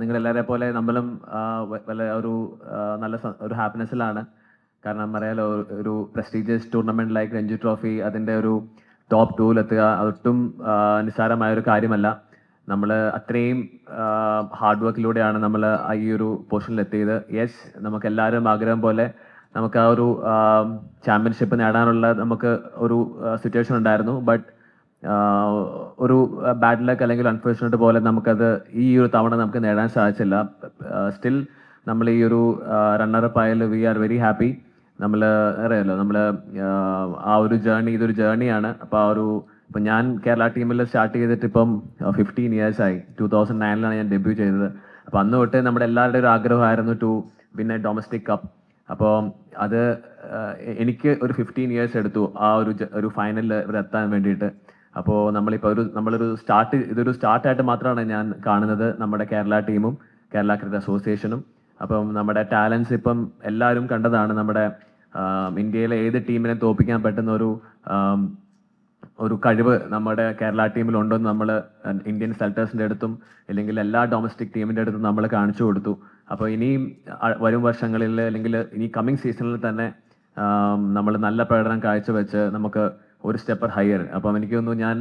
നിങ്ങൾ എല്ലാവരെ പോലെ നമ്മളും വല്ല ഒരു നല്ല ഒരു ഹാപ്പിനെസ്സിലാണ് കാരണം അറിയാലോ ഒരു- prestigious tournament like Ranji trophy അതിന്റെ ഒരു ടോപ്പ് ടൂവിലെത്തുക അതൊട്ടും നിസ്സാരമായ ഒരു കാര്യമല്ല. നമ്മൾ അത്രയും ഹാർഡ് വർക്കിലൂടെയാണ് നമ്മൾ ഈ ഒരു പൊസിഷനിൽ എത്തിയത്. യെസ് നമുക്ക് എല്ലാവരും ആഗ്രഹം പോലെ നമുക്ക് ആ ഒരു ചാമ്പ്യൻഷിപ്പ് നേടാനുള്ള നമുക്ക് ഒരു സിറ്റുവേഷൻ ഉണ്ടായിരുന്നു. ബട്ട് ഒരു ബാഡ് ലക്ക് അല്ലെങ്കിൽ അൺഫോർച്ചുനേറ്റ് പോലെ നമുക്കത് ഈ ഒരു തവണ നമുക്ക് നേടാൻ സാധിച്ചില്ല. സ്റ്റിൽ നമ്മൾ ഈ ഒരു റണ്ണറപ്പ് ആയാലും വി ആർ വെരി ഹാപ്പി നമ്മൾ അറിയാമല്ലോ നമ്മൾ ആ ഒരു ജേർണി ഇതൊരു ജേർണിയാണ് അപ്പോൾ ആ ഒരു ഇപ്പം ഞാൻ കേരള ടീമിൽ സ്റ്റാർട്ട് ചെയ്തിട്ട് ഇപ്പം ഫിഫ്റ്റീൻ ഇയേഴ്സ് ആയി. ടൂ തൗസൻഡ് നയനിലാണ് ഞാൻ ഡെബ്യൂ ചെയ്തത്. അപ്പോൾ അന്ന് തൊട്ട് നമ്മുടെ എല്ലാവരുടെയും ഒരു ആഗ്രഹമായിരുന്നു ടു പിന്നെ ഡൊമസ്റ്റിക് കപ്പ് അപ്പോൾ അത് എനിക്ക് ഒരു ഫിഫ്റ്റീൻ ഇയേഴ്സ് എടുത്തു ആ ഒരു ഒരു ഫൈനലിൽ ഇവരെത്താൻ വേണ്ടിയിട്ട്. അപ്പോൾ നമ്മളിപ്പോൾ ഒരു നമ്മളൊരു സ്റ്റാർട്ട് ഇതൊരു സ്റ്റാർട്ടായിട്ട് മാത്രമാണ് ഞാൻ കാണുന്നത് നമ്മുടെ കേരള ടീമും കേരള ക്രിക്കറ്റ് അസോസിയേഷനും. അപ്പം നമ്മുടെ ടാലൻസ് ഇപ്പം എല്ലാവരും കണ്ടതാണ് നമ്മുടെ ഇന്ത്യയിലെ ഏത് ടീമിനെ തോപ്പിക്കാൻ പറ്റുന്ന ഒരു ഒരു കഴിവ് നമ്മുടെ കേരള ടീമിലുണ്ടെന്ന് നമ്മൾ ഇന്ത്യൻ സെൽറ്റേഴ്സിന്റെ അടുത്തും അല്ലെങ്കിൽ എല്ലാ ഡൊമസ്റ്റിക് ടീമിന്റെ അടുത്തും നമ്മൾ കാണിച്ചു കൊടുത്തു. അപ്പോൾ ഇനിയും വരും വർഷങ്ങളിൽ അല്ലെങ്കിൽ ഇനി കമ്മിങ് സീസണിൽ തന്നെ നമ്മൾ നല്ല പ്രകടനം കാഴ്ചവെച്ച് നമുക്ക് ഒരു സ്റ്റെപ്പർ ഹയർ അപ്പം എനിക്ക് തോന്നുന്നു ഞാൻ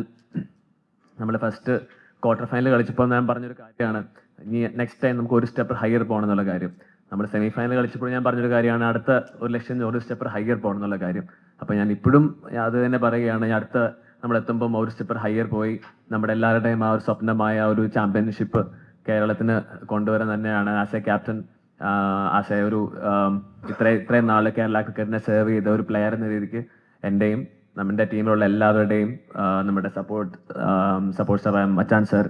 നമ്മൾ ഫസ്റ്റ് ക്വാർട്ടർ ഫൈനൽ കളിച്ചപ്പോൾ ഞാൻ പറഞ്ഞൊരു കാര്യമാണ്. ഇനി നെക്സ്റ്റ് ടൈം നമുക്ക് ഒരു സ്റ്റെപ്പർ ഹയർ പോകണം എന്നുള്ള കാര്യം. നമ്മൾ സെമി ഫൈനൽ കളിച്ചപ്പോൾ ഞാൻ പറഞ്ഞൊരു കാര്യമാണ്. അടുത്ത ഒരു ലക്ഷ്യം ഒരു സ്റ്റെപ്പർ ഹയർ പോകണം എന്നുള്ള കാര്യം. അപ്പോൾ ഞാൻ ഇപ്പോഴും അത് തന്നെ പറയുകയാണ്. അടുത്ത നമ്മൾ എത്തുമ്പോൾ ഒരു സ്റ്റെപ്പർ ഹയർ പോയി നമ്മുടെ എല്ലാവരുടെയും ആ ഒരു സ്വപ്നമായ ഒരു ചാമ്പ്യൻഷിപ്പ് കേരളത്തിന് കൊണ്ടുവരാൻ തന്നെയാണ്. As a captain as a ഒരു ഇത്രയും ഇത്ര ഇത്രയും നാൾ കേരള ക്രിക്കറ്റിനെ സെർവ് ചെയ്ത ഒരു പ്ലെയർ എന്ന രീതിക്ക് എന്റെയും നമ്മുടെ ടീമിലുള്ള എല്ലാവരുടെയും നമ്മുടെ സപ്പോർട്ട് സപ്പോർട്ട് സർ മച്ചാൻ സർ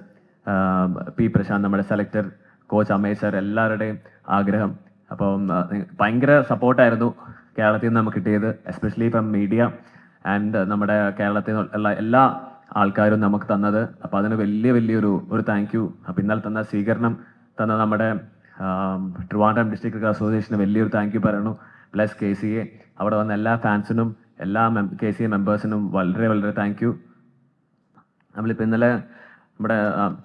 പി പ്രശാന്ത് നമ്മുടെ സെലക്ടർ കോച്ച് അമേയ് സർ എല്ലാവരുടെയും ആഗ്രഹം. അപ്പം ഭയങ്കര സപ്പോർട്ടായിരുന്നു കേരളത്തിൽ നിന്ന് നമുക്ക് കിട്ടിയത് എസ്പെഷ്യലി ഇപ്പം മീഡിയ ആൻഡ് നമ്മുടെ കേരളത്തിൽ നിന്നുള്ള എല്ലാ ആൾക്കാരും നമുക്ക് തന്നത്. അപ്പം അതിന് വലിയ വലിയൊരു ഒരു താങ്ക് യു അപ്പം ഇന്നലെ തന്ന സ്വീകരണം തന്ന നമ്മുടെ ട്രിവാൻഡ്രം ഡിസ്ട്രിക്ട് ക്രിക്കറ്റ് അസോസിയേഷന് വലിയൊരു താങ്ക് യു പറയണു. പ്ലസ് കെ സി എ അവിടെ വന്ന എല്ലാ ഫാൻസിനും എല്ലാ കെ സി മെമ്പേഴ്സിനും വളരെ വളരെ താങ്ക് യു നമ്മളിപ്പോൾ ഇന്നലെ നമ്മുടെ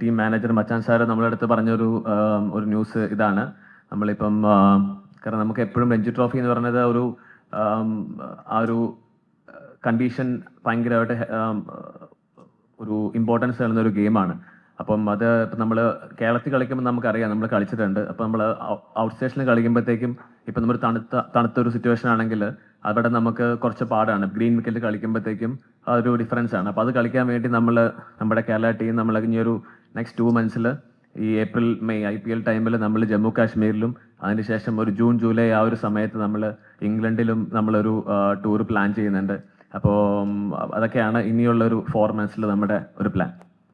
ടീം മാനേജർ മച്ചാൻ സാർ നമ്മളെ അടുത്ത് പറഞ്ഞൊരു ഒരു ന്യൂസ് ഇതാണ്. നമ്മളിപ്പം കാരണം നമുക്ക് എപ്പോഴും രഞ്ജി ട്രോഫി എന്ന് പറയുന്നത് ഒരു ആ ഒരു കണ്ടീഷൻ ഭയങ്കരമായിട്ട് ഒരു ഇമ്പോർട്ടൻസ് നൽകുന്ന ഒരു ഗെയിമാണ് അപ്പം അത് ഇപ്പം നമ്മൾ കേരളത്തിൽ കളിക്കുമ്പോൾ നമുക്കറിയാം നമ്മൾ കളിച്ചിട്ടുണ്ട്. അപ്പം നമ്മൾ ഔട്ട് സ്റ്റേഷനിൽ കളിക്കുമ്പോഴത്തേക്കും ഇപ്പം നമ്മൾ തണുത്ത തണുത്തൊരു സിറ്റുവേഷൻ ആണെങ്കിൽ അവിടെ നമുക്ക് കുറച്ച് പാടാണ്. ഗ്രീൻ വിക്കറ്റ് കളിക്കുമ്പോഴത്തേക്കും അതൊരു ഡിഫറൻസ് ആണ്. അപ്പോൾ അത് കളിക്കാൻ വേണ്ടി നമ്മൾ നമ്മുടെ കേരള ടീം നമ്മൾ ഇനി ഒരു നെക്സ്റ്റ് ടു മന്ത്സിൽ ഈ April May I P L ടൈമിൽ നമ്മൾ ജമ്മു കാശ്മീരിലും അതിനുശേഷം ഒരു ജൂൺ ജൂലൈ ആ ഒരു സമയത്ത് നമ്മൾ ഇംഗ്ലണ്ടിലും നമ്മളൊരു ടൂർ പ്ലാൻ ചെയ്യുന്നുണ്ട്. അപ്പോൾ അതൊക്കെയാണ് ഇനിയുള്ള ഒരു ഫോർ മന്ത്സിൽ നമ്മുടെ ഒരു പ്ലാൻ